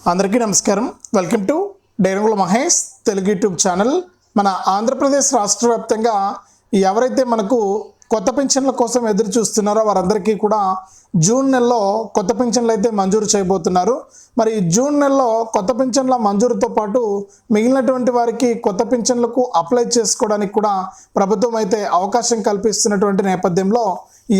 అందరికీ నమస్కారం. Welcome to డైరంగుల మహేష్ తెలుగు యూట్యూబ్ ఛానల్ మన ఆంధ్రప్రదేశ్ రాష్ట్ర వ్యాప్తంగా ఎవరైతే మనకు కొత్త పెన్షన్ల కోసం ఎదురు చూస్తున్నారో వారందరికీ కూడా జూన్ నెలలో కొత్త పింఛన్లు అయితే మంజూరు చేయబోతున్నారు. మరి జూన్ నెలలో కొత్త పింఛన్ల మంజూరుతో పాటు మిగిలినటువంటి వారికి కొత్త పింఛన్లకు అప్లై చేసుకోవడానికి కూడా ప్రభుత్వం అయితే అవకాశం కల్పిస్తున్నటువంటి నేపథ్యంలో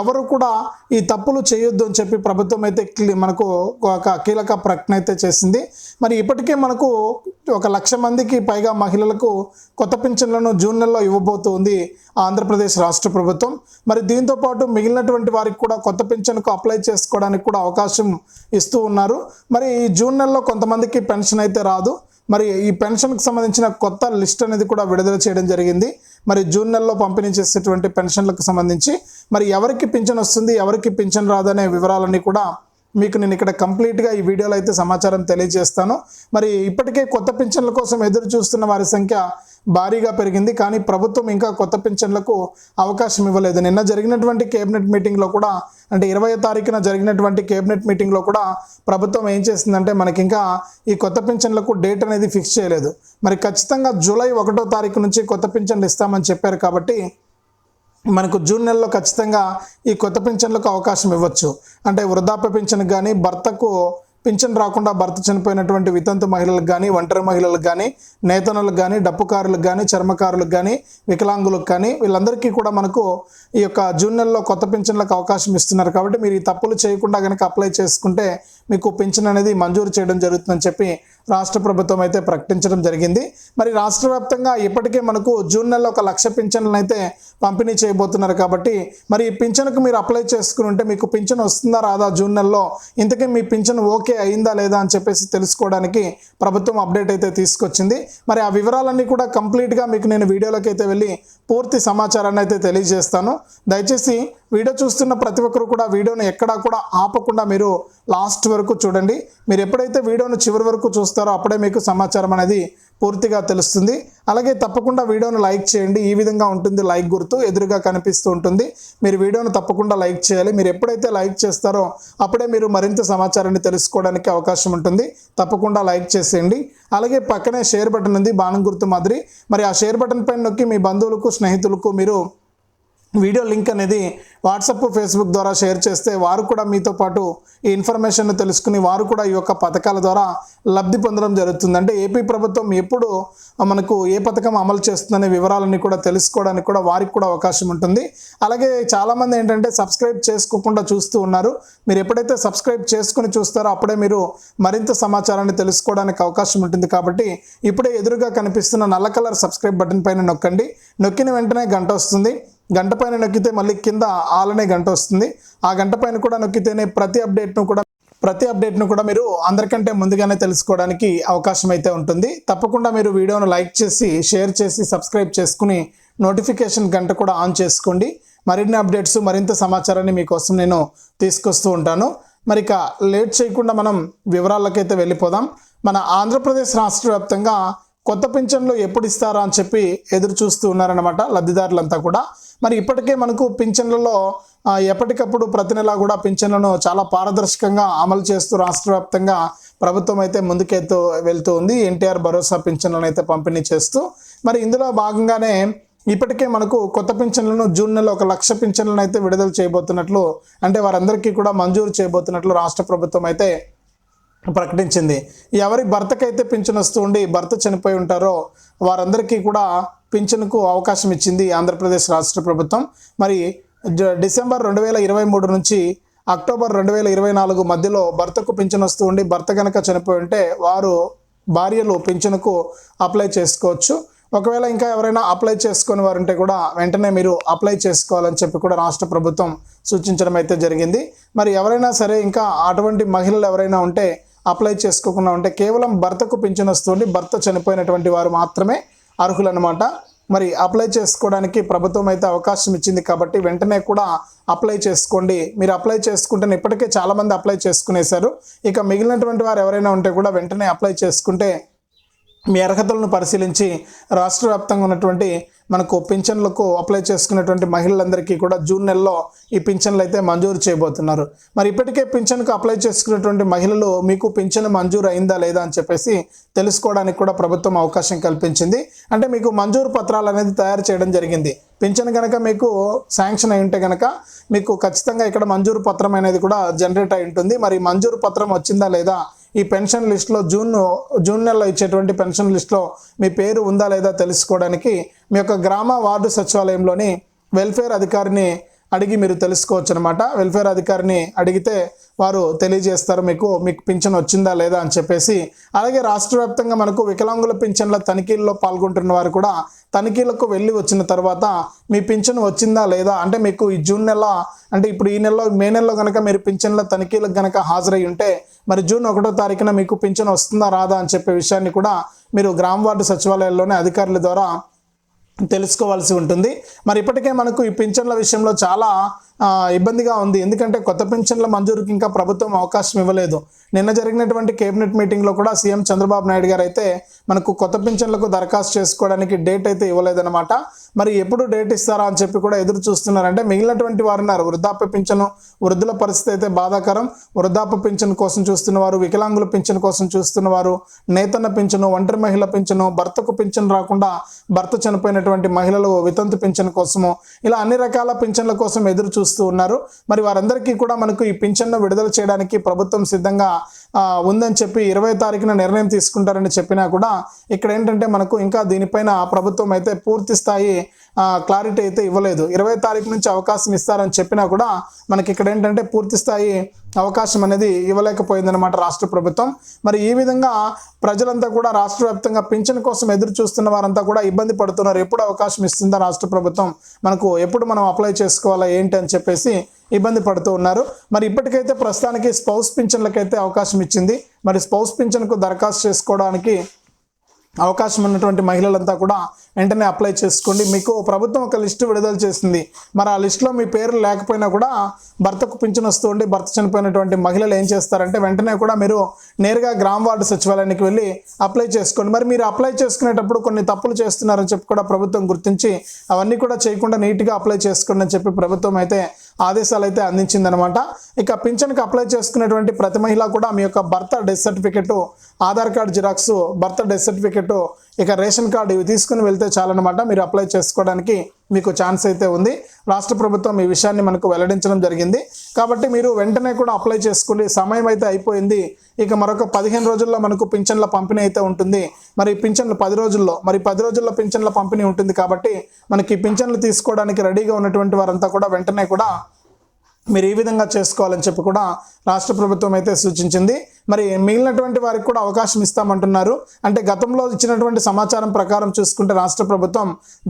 ఎవరు కూడా ఈ తప్పులు చేయొద్దు అని చెప్పి ప్రభుత్వం అయితే మనకు ఒక కీలక ప్రకటన అయితే చేసింది. మరి ఇప్పటికే మనకు ఒక లక్ష మందికి పైగా మహిళలకు కొత్త పింఛన్లను జూన్ నెలలో ఇవ్వబోతుంది ఆంధ్రప్రదేశ్ రాష్ట్ర ప్రభుత్వం. మరి దీంతో పాటు మిగిలినటువంటి వారికి కూడా కొత్త పింఛన్కు అప్లై చేసుకోవడానికి కూడా అవకాశం ఇస్తూ ఉన్నారు. మరి ఈ జూన్ నెలలో కొంతమందికి పెన్షన్ అయితే రాదు. మరి ఈ పెన్షన్కి సంబంధించిన కొత్త లిస్ట్ అనేది కూడా విడుదల చేయడం జరిగింది. మరి జూన్ నెలలో పంపిణీ చేసేటువంటి పెన్షన్లకు సంబంధించి మరి ఎవరికి పింఛన్ వస్తుంది ఎవరికి పింఛన్ రాదనే వివరాలన్నీ కూడా మీకు నేను ఇక్కడ కంప్లీట్గా ఈ వీడియోలో అయితే సమాచారం తెలియజేస్తాను. మరి ఇప్పటికే కొత్త పింఛన్ల కోసం ఎదురు చూస్తున్న వారి సంఖ్య భారీగా పెరిగింది. కానీ ప్రభుత్వం ఇంకా కొత్త పింఛన్లకు అవకాశం ఇవ్వలేదు. నిన్న జరిగినటువంటి కేబినెట్ మీటింగ్లో కూడా అంటే ఇరవై తారీఖున జరిగినటువంటి కేబినెట్ మీటింగ్లో కూడా ప్రభుత్వం ఏం చేసిందంటే మనకి ఇంకా ఈ కొత్త పింఛన్లకు డేట్ అనేది ఫిక్స్ చేయలేదు. మరి ఖచ్చితంగా జూలై ఒకటో తారీఖు నుంచి కొత్త పింఛన్లు ఇస్తామని చెప్పారు కాబట్టి మనకు జూన్ నెలలో ఖచ్చితంగా ఈ కొత్త పింఛన్లకు అవకాశం ఇవ్వచ్చు. అంటే వృద్ధాప్య పింఛన్కి కానీ భర్తకు పింఛన్ రాకుండా భర్త చనిపోయినటువంటి వితంతు మహిళలకు కానీ ఒంటరి మహిళలకు కానీ నేతనులకు కానీ డప్పుకారులకు కానీ చర్మకారులకు కానీ వికలాంగులకు కానీ వీళ్ళందరికీ కూడా మనకు ఈ యొక్క జూన్ నెలలో కొత్త పింఛన్లకు అవకాశం ఇస్తున్నారు. కాబట్టి మీరు ఈ తప్పులు చేయకుండా కనుక అప్లై చేసుకుంటే మీకు పింఛన్ అనేది మంజూరు చేయడం జరుగుతుందని చెప్పి రాష్ట్ర ప్రభుత్వం అయితే ప్రకటించడం జరిగింది. మరి రాష్ట్ర వ్యాప్తంగా ఇప్పటికే మనకు జూన్ నెలలో ఒక లక్ష పింఛన్లను అయితే పంపిణీ చేయబోతున్నారు కాబట్టి మరి ఈ పింఛన్కు మీరు అప్లై చేసుకుని ఉంటే మీకు పింఛన్ వస్తుందా రాదా జూన్ నెలలో? ఇంతకీ మీ పింఛన్ ఓకే అయిందా లేదా అని చెప్పేసి తెలుసుకోవడానికి ప్రభుత్వం అప్డేట్ అయితే తీసుకొచ్చింది. మరి ఆ వివరాలన్నీ కూడా కంప్లీట్గా మీకు నేను వీడియోలోకి అయితే వెళ్ళి పూర్తి సమాచారాన్ని అయితే తెలియజేస్తాను. దయచేసి వీడియో చూస్తున్న ప్రతి ఒక్కరు కూడా వీడియోను ఎక్కడా కూడా ఆపకుండా మీరు లాస్ట్ వరకు చూడండి. మీరు ఎప్పుడైతే వీడియోను చివరి వరకు చూస్తారో అప్పుడే మీకు సమాచారం అనేది పూర్తిగా తెలుస్తుంది. అలాగే తప్పకుండా వీడియోను లైక్ చేయండి. ఈ విధంగా ఉంటుంది లైక్ గుర్తు ఎదురుగా కనిపిస్తూ ఉంటుంది. మీరు వీడియోను తప్పకుండా లైక్ చేయాలి. మీరు ఎప్పుడైతే లైక్ చేస్తారో అప్పుడే మీరు మరింత సమాచారాన్ని తెలుసుకోవడానికి అవకాశం ఉంటుంది. తప్పకుండా లైక్ చేసేయండి. అలాగే పక్కనే షేర్ బటన్ ఉంది. బాణం గుర్తు మాదిరి. మరి ఆ షేర్ బటన్ పైన నొక్కి మీ బంధువులకు స్నేహితులకు మీరు వీడియో లింక్ అనేది వాట్సాప్ ఫేస్బుక్ ద్వారా షేర్ చేస్తే వారు కూడా మీతో పాటు ఈ ఇన్ఫర్మేషన్ తెలుసుకుని వారు కూడా ఈ యొక్క పథకాల ద్వారా లబ్ధి పొందడం జరుగుతుంది. అంటే ఏపీ ప్రభుత్వం ఎప్పుడు మనకు ఏ పథకం అమలు చేస్తుందనే వివరాలన్నీ కూడా తెలుసుకోవడానికి కూడా వారికి కూడా అవకాశం ఉంటుంది. అలాగే చాలామంది ఏంటంటే సబ్స్క్రైబ్ చేసుకోకుండా చూస్తూ ఉన్నారు. మీరు ఎప్పుడైతే సబ్స్క్రైబ్ చేసుకుని చూస్తారో అప్పుడే మీరు మరింత సమాచారాన్ని తెలుసుకోవడానికి అవకాశం ఉంటుంది. కాబట్టి ఇప్పుడే ఎదురుగా కనిపిస్తున్న నల్ల కలర్ సబ్స్క్రైబ్ బటన్ పైన నొక్కండి. నొక్కిన వెంటనే గంట వస్తుంది. గంట పైన నొక్కితే మళ్ళీ కింద ఆలనే గంట వస్తుంది. ఆ గంట పైన కూడా నొక్కితేనే ప్రతి అప్డేట్ను కూడా ప్రతి అప్డేట్ను కూడా మీరు అందరికంటే ముందుగానే తెలుసుకోవడానికి అవకాశం అయితే ఉంటుంది. తప్పకుండా మీరు వీడియోను లైక్ చేసి షేర్ చేసి సబ్స్క్రైబ్ చేసుకుని నోటిఫికేషన్ గంట కూడా ఆన్ చేసుకోండి. మరిన్ని అప్డేట్స్ మరింత సమాచారాన్ని మీకోసం నేను తీసుకొస్తూ ఉంటాను. మరి ఇక లేట్ చేయకుండా మనం వివరాలకైతే వెళ్ళిపోదాం. మన ఆంధ్రప్రదేశ్ రాష్ట్ర వ్యాప్తంగా కొత్త పింఛన్లు ఎప్పుడు ఇస్తారా అని చెప్పి ఎదురు చూస్తూ ఉన్నారనమాట లబ్ధిదారులంతా కూడా. మరి ఇప్పటికే మనకు పింఛన్లలో ఎప్పటికప్పుడు ప్రతి నెలా కూడా పింఛన్లను చాలా పారదర్శకంగా అమలు చేస్తూ రాష్ట్ర వ్యాప్తంగా ప్రభుత్వం అయితే ముందుకెత్తు వెళ్తూ ఉంది. ఎన్టీఆర్ భరోసా పింఛన్లను అయితే పంపిణీ చేస్తూ. మరి ఇందులో భాగంగానే ఇప్పటికే మనకు కొత్త పింఛన్లను జూన్ నెల ఒక లక్ష పింఛన్లను అయితే విడుదల చేయబోతున్నట్లు అంటే వారందరికీ కూడా మంజూరు చేయబోతున్నట్లు రాష్ట్ర ప్రభుత్వం అయితే ప్రకటించింది. ఎవరి భర్తకైతే పింఛన్ వస్తూ ఉండి భర్త చనిపోయి ఉంటారో వారందరికీ కూడా పింఛన్కు అవకాశం ఇచ్చింది ఆంధ్రప్రదేశ్ రాష్ట్ర ప్రభుత్వం. మరి జ- డిసెంబర్ రెండు వేల ఇరవై మూడు నుంచి అక్టోబర్ రెండు వేల ఇరవై నాలుగు మధ్యలో భర్తకు పింఛన్ వస్తూ ఉండి భర్త కనుక చనిపోయి ఉంటే వారు భార్యలు పింఛన్కు అప్లై చేసుకోవచ్చు. ఒకవేళ ఇంకా ఎవరైనా అప్లై చేసుకుని వారు ఉంటే కూడా వెంటనే మీరు అప్లై చేసుకోవాలని చెప్పి కూడా రాష్ట్ర ప్రభుత్వం సూచించడం అయితే జరిగింది. మరి ఎవరైనా సరే ఇంకా అటువంటి మహిళలు ఎవరైనా ఉంటే అప్లై చేసుకోకుండా ఉంటే కేవలం భర్తకు పింఛన్ వస్తుంది. భర్త చనిపోయినటువంటి వారు మాత్రమే అర్హులన్నమాట. మరి అప్లై చేసుకోవడానికి ప్రభుత్వం అయితే అవకాశం ఇచ్చింది కాబట్టి వెంటనే కూడా అప్లై చేసుకోండి. మీరు అప్లై చేసుకుంటేనే ఇప్పటికే చాలామంది అప్లై చేసుకునేశారు. ఇక మిగిలినటువంటి వారు ఎవరైనా ఉంటే కూడా వెంటనే అప్లై చేసుకుంటే మీ అర్హతలను పరిశీలించి రాష్ట్ర వ్యాప్తంగా ఉన్నటువంటి మనకు పింఛన్లకు అప్లై చేసుకున్నటువంటి మహిళలందరికీ కూడా జూన్ నెలలో ఈ పింఛన్లు అయితే మంజూరు చేయబోతున్నారు. మరి ఇప్పటికే పింఛన్కు అప్లై చేసుకున్నటువంటి మహిళలు మీకు పింఛన్ మంజూరు అయిందా లేదా అని చెప్పేసి తెలుసుకోవడానికి కూడా ప్రభుత్వం అవకాశం కల్పించింది. అంటే మీకు మంజూరు పత్రాలు అనేది తయారు చేయడం జరిగింది. పింఛన్ కనుక మీకు శాంక్షన్ అయి ఉంటే కనుక మీకు ఖచ్చితంగా ఇక్కడ మంజూరు పత్రం అనేది కూడా జనరేట్ అయి ఉంటుంది. మరి మంజూరు పత్రం వచ్చిందా లేదా ఈ పెన్షన్ లిస్ట్లో జూన్ జూన్ నెలలో ఇచ్చేటువంటి పెన్షన్ లిస్ట్లో మీ పేరు ఉందా లేదా తెలుసుకోవడానికి మీ యొక్క గ్రామ వార్డు సచివాలయంలోని వెల్ఫేర్ అధికారిని అడిగి మీరు తెలుసుకోవచ్చు అనమాట వెల్ఫేర్ అధికారిని అడిగితే వారు తెలియజేస్తారు మీకు మీకు పింఛన్ వచ్చిందా లేదా అని చెప్పేసి. అలాగే రాష్ట్ర వ్యాప్తంగా మనకు వికలాంగుల పింఛన్ల తనిఖీల్లో పాల్గొంటున్న వారు కూడా తనిఖీలకు వెళ్ళి వచ్చిన తర్వాత మీ పింఛన్ వచ్చిందా లేదా అంటే మీకు ఈ జూన్ నెల అంటే ఇప్పుడు ఈ నెలలో మే నెలలో కనుక మీరు పింఛన్ల తనిఖీలకు కనుక హాజరై ఉంటే మరి జూన్ ఒకటో తారీఖున మీకు పింఛన్ వస్తుందా రాదా అని చెప్పే విషయాన్ని కూడా మీరు గ్రామ వార్డు సచివాలయాల్లోనే అధికారుల ద్వారా తెలుసుకోవాల్సి ఉంటుంది. మరి ఇప్పటికే మనకు ఈ పింఛన్ల విషయంలో చాలా ఇబ్బందిగా ఉంది. ఎందుకంటే కొత్త పెన్షన్ల మంజూరుకి ఇంకా ప్రభుత్వం అవకాశం ఇవ్వలేదు. నిన్న జరిగినటువంటి కేబినెట్ మీటింగ్లో కూడా సీఎం చంద్రబాబు నాయుడు గారు అయితే మనకు కొత్త పెన్షన్లకు దరఖాస్తు చేసుకోవడానికి డేట్ అయితే ఇవ్వలేదన్నమాట. మరి ఎప్పుడు డేట్ ఇస్తారా అని చెప్పి కూడా ఎదురు చూస్తున్నారంటే మిగిలినటువంటి వారు ఉన్నారు. వృద్ధాప్య పింఛను వృద్ధుల పరిస్థితి అయితే బాధాకరం. వృద్ధాప్య పింఛను కోసం చూస్తున్నవారు వికలాంగుల పింఛను కోసం చూస్తున్నవారు నేతన్న పింఛను ఒంటరి మహిళ పింఛను భర్తకు పింఛను రాకుండా భర్త చనిపోయినటువంటి మహిళలు వితంతు పింఛను కోసము ఇలా అన్ని రకాల పింఛన్ల కోసం ఎదురు చూస్తూ ఉన్నారు. మరి వారందరికీ కూడా మనకు ఈ పింఛన్ను విడుదల చేయడానికి ప్రభుత్వం సిద్ధంగా ఉందని చెప్పి ఇరవై తారీఖున నిర్ణయం తీసుకుంటారని చెప్పినా కూడా ఇక్కడ ఏంటంటే మనకు ఇంకా దీనిపైన ప్రభుత్వం అయితే పూర్తి స్థాయి క్లారిటీ అయితే ఇవ్వలేదు. ఇరవై తారీఖు నుంచి అవకాశం ఇస్తారని చెప్పినా కూడా మనకి ఇక్కడ ఏంటంటే పూర్తి స్థాయి అవకాశం అనేది ఇవ్వలేకపోయిందన్నమాట రాష్ట్ర ప్రభుత్వం. మరి ఈ విధంగా ప్రజలంతా కూడా రాష్ట్ర వ్యాప్తంగా పింఛన్ కోసం ఎదురు చూస్తున్న వారంతా కూడా ఇబ్బంది పడుతున్నారు. ఎప్పుడు అవకాశం ఇస్తుందా రాష్ట్ర ప్రభుత్వం? మనకు ఎప్పుడు మనం అప్లై చేసుకోవాలా ఏంటి అని చెప్పేసి ఇబ్బంది పడుతూ ఉన్నారు. మరి ఇప్పటికైతే ప్రస్తుతానికి స్పౌస్ పింఛన్లకైతే అవకాశం ఇచ్చింది. మరి స్పౌస్ పింఛన్కు దరఖాస్తు చేసుకోవడానికి అవకాశం ఉన్నటువంటి మహిళలంతా కూడా వెంటనే అప్లై చేసుకోండి. మీకు ప్రభుత్వం ఒక లిస్టు విడుదల చేసింది. మరి ఆ లిస్టులో మీ పేరు లేకపోయినా కూడా భర్తకు పింఛన్ ఉండి భర్త చనిపోయినటువంటి మహిళలు ఏం చేస్తారంటే వెంటనే కూడా మీరు నేరుగా గ్రామ వార్డు సచివాలయానికి వెళ్ళి అప్లై చేసుకోండి. మరి మీరు అప్లై చేసుకునేటప్పుడు కొన్ని తప్పులు చేస్తున్నారని చెప్పి కూడా ప్రభుత్వం గుర్తించి అవన్నీ కూడా చేయకుండా నీట్గా అప్లై చేసుకోండి అని చెప్పి ప్రభుత్వం అయితే ఆదేశాలు అయితే అందించిందనమాట ఇక పింఛన్కి అప్లై చేసుకునేటువంటి ప్రతి మహిళ కూడా మీ యొక్క భర్త death certificate Aadhaar card xerox భర్త డెత్ సర్టిఫికెట్ ఇక రేషన్ కార్డు ఇవి తీసుకుని వెళ్తే చాలన్నమాట. మీరు అప్లై చేసుకోవడానికి మీకు ఛాన్స్ అయితే ఉంది. రాష్ట్ర ప్రభుత్వం ఈ విషయాన్ని మనకు వెల్లడించడం జరిగింది. కాబట్టి మీరు వెంటనే కూడా అప్లై చేసుకోండి. సమయం అయితే అయిపోయింది. ఇక మరొక పదిహేను రోజుల్లో మనకు పింఛన్ల పంపిణీ అయితే ఉంటుంది. మరి పింఛన్లు పది రోజుల్లో మరి పది రోజుల్లో పింఛన్ల పంపిణీ ఉంటుంది కాబట్టి మనకి పింఛన్లు తీసుకోవడానికి రెడీగా ఉన్నటువంటి వారంతా కూడా వెంటనే కూడా మీరు ఈ విధంగా చేసుకోవాలని చెప్పి కూడా రాష్ట్ర ప్రభుత్వం అయితే సూచించింది. మరి మిగిలినటువంటి వారికి కూడా అవకాశం ఇస్తామంటున్నారు. అంటే గతంలో ఇచ్చినటువంటి సమాచారం ప్రకారం చూసుకుంటే రాష్ట్ర ప్రభుత్వం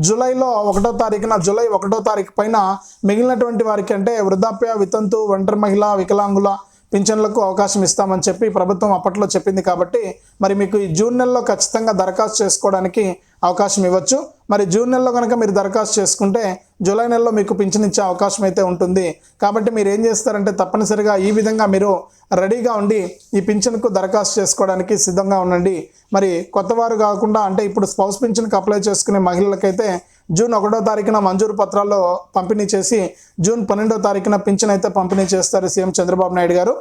జూలైలో ఒకటో తారీఖున జూలై ఒకటో తారీఖు పైన మిగిలినటువంటి వారికి అంటే వృద్ధాప్య వితంతు ఒంటరి మహిళ వికలాంగుల పింఛన్లకు అవకాశం ఇస్తామని చెప్పి ప్రభుత్వం అప్పట్లో చెప్పింది కాబట్టి మరి మీకు ఈ జూన్ నెలలో ఖచ్చితంగా దరఖాస్తు చేసుకోవడానికి అవకాశం ఇవ్వచ్చు. మరి జూన్ నెలలో కనుక మీరు దరఖాస్తు చేసుకుంటే జూలై నెలలో మీకు పింఛన్ ఇచ్చే అవకాశం అయితే ఉంటుంది. కాబట్టి మీరు ఏం చేస్తారంటే తప్పనిసరిగా ఈ విధంగా మీరు రెడీగా ఉండి ఈ పింఛన్కు దరఖాస్తు చేసుకోవడానికి సిద్ధంగా ఉండండి. మరి కొత్తవారు కాకుండా అంటే ఇప్పుడు స్పౌస్ పింఛన్కి అప్లై చేసుకునే మహిళలకైతే జూన్ ఒకటో తారీఖున మంజూరు పత్రాల్లో పంపిణీ చేసి జూన్ పన్నెండో తారీఖున పింఛన్ అయితే పంపిణీ చేస్తారు సీఎం చంద్రబాబు నాయుడు గారు.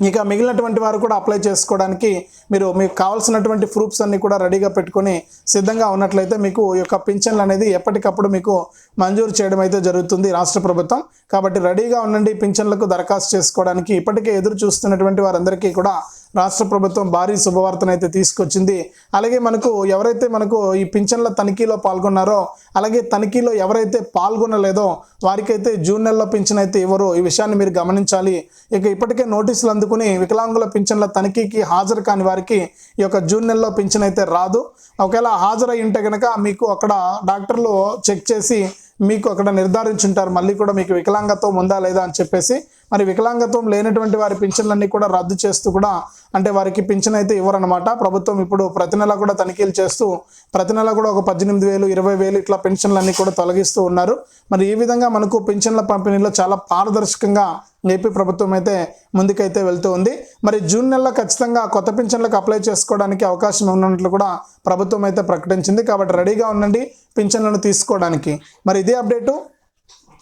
ఇక మిగిలినటువంటి వారు కూడా అప్లై చేసుకోవడానికి మీరు మీకు కావాల్సినటువంటి ప్రూఫ్స్ అన్నీ కూడా రెడీగా పెట్టుకొని సిద్ధంగా ఉన్నట్లయితే మీకు ఈ యొక్క పింఛన్లు అనేది ఎప్పటికప్పుడు మీకు మంజూరు చేయడం అయితే జరుగుతుంది రాష్ట్ర ప్రభుత్వం. కాబట్టి రెడీగా ఉండండి పింఛన్లకు దరఖాస్తు చేసుకోవడానికి. ఇప్పటికే ఎదురు చూస్తున్నటువంటి వారందరికీ కూడా రాష్ట్ర ప్రభుత్వం భారీ శుభవార్తను అయితే తీసుకొచ్చింది. అలాగే మనకు ఎవరైతే మనకు ఈ పింఛన్ల తనిఖీలో పాల్గొన్నారో అలాగే తనిఖీలో ఎవరైతే పాల్గొనలేదో వారికైతే జూన్ నెలలో పింఛన్ అయితే ఇవ్వరు. ఈ విషయాన్ని మీరు గమనించాలి. ఇక ఇప్పటికే నోటీసులు అందుకుని వికలాంగుల పింఛన్ల తనిఖీకి హాజరు కాని వారికి ఈ యొక్క జూన్ నెలలో పింఛన్ అయితే రాదు. ఒకవేళ హాజరై ఉంటే కనుక మీకు అక్కడ డాక్టర్లు చెక్ చేసి మీకు అక్కడ నిర్ధారించుంటారు. మళ్ళీ కూడా మీకు వికలాంగత్వం ఉందా లేదా అని చెప్పేసి మరి వికలాంగత్వం లేనటువంటి వారి పింఛన్లన్నీ కూడా రద్దు చేస్తూ కూడా అంటే వారికి పింఛన్ అయితే ఇవ్వరనమాట ప్రభుత్వం ఇప్పుడు ప్రతి నెల కూడా తనిఖీలు చేస్తూ ప్రతి నెల కూడా ఒక పద్దెనిమిది వేలు ఇరవై వేలు ఇట్లా పెన్షన్లన్నీ కూడా తొలగిస్తూ ఉన్నారు. మరి ఈ విధంగా మనకు పెన్షన్ల పంపిణీలో చాలా పారదర్శకంగా ఏపీ ప్రభుత్వం అయితే ముందుకైతే వెళ్తూ ఉంది. మరి జూన్ నెలలో ఖచ్చితంగా కొత్త పింఛన్లకు అప్లై చేసుకోవడానికి అవకాశం ఉన్నట్లు కూడా ప్రభుత్వం అయితే ప్రకటించింది. కాబట్టి రెడీగా ఉండండి పింఛన్లను తీసుకోవడానికి. మరి ఇదే అప్డేటు.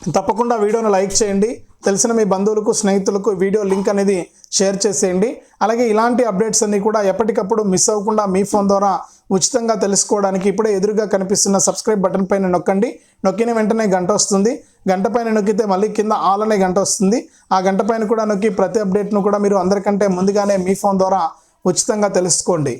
తప్పకుండా వీడియోను లైక్ చేయండి. తెలిసిన మీ బంధువులకు స్నేహితులకు వీడియో లింక్ అనేది షేర్ చేసేయండి. అలాగే ఇలాంటి అప్డేట్స్ అన్నీ కూడా ఎప్పటికప్పుడు మిస్ అవ్వకుండా మీ ఫోన్ ద్వారా ఉచితంగా తెలుసుకోవడానికి ఇప్పుడే ఎదురుగా కనిపిస్తున్న సబ్స్క్రైబ్ బటన్ పైన నొక్కండి. నొక్కిన వెంటనే గంట వస్తుంది. గంట పైన నొక్కితే మళ్ళీ కింద ఆల్ అనే గంట వస్తుంది. ఆ గంట పైన కూడా నొక్కి ప్రతి అప్డేట్ను కూడా మీరు అందరికంటే ముందుగానే మీ ఫోన్ ద్వారా ఉచితంగా తెలుసుకోండి.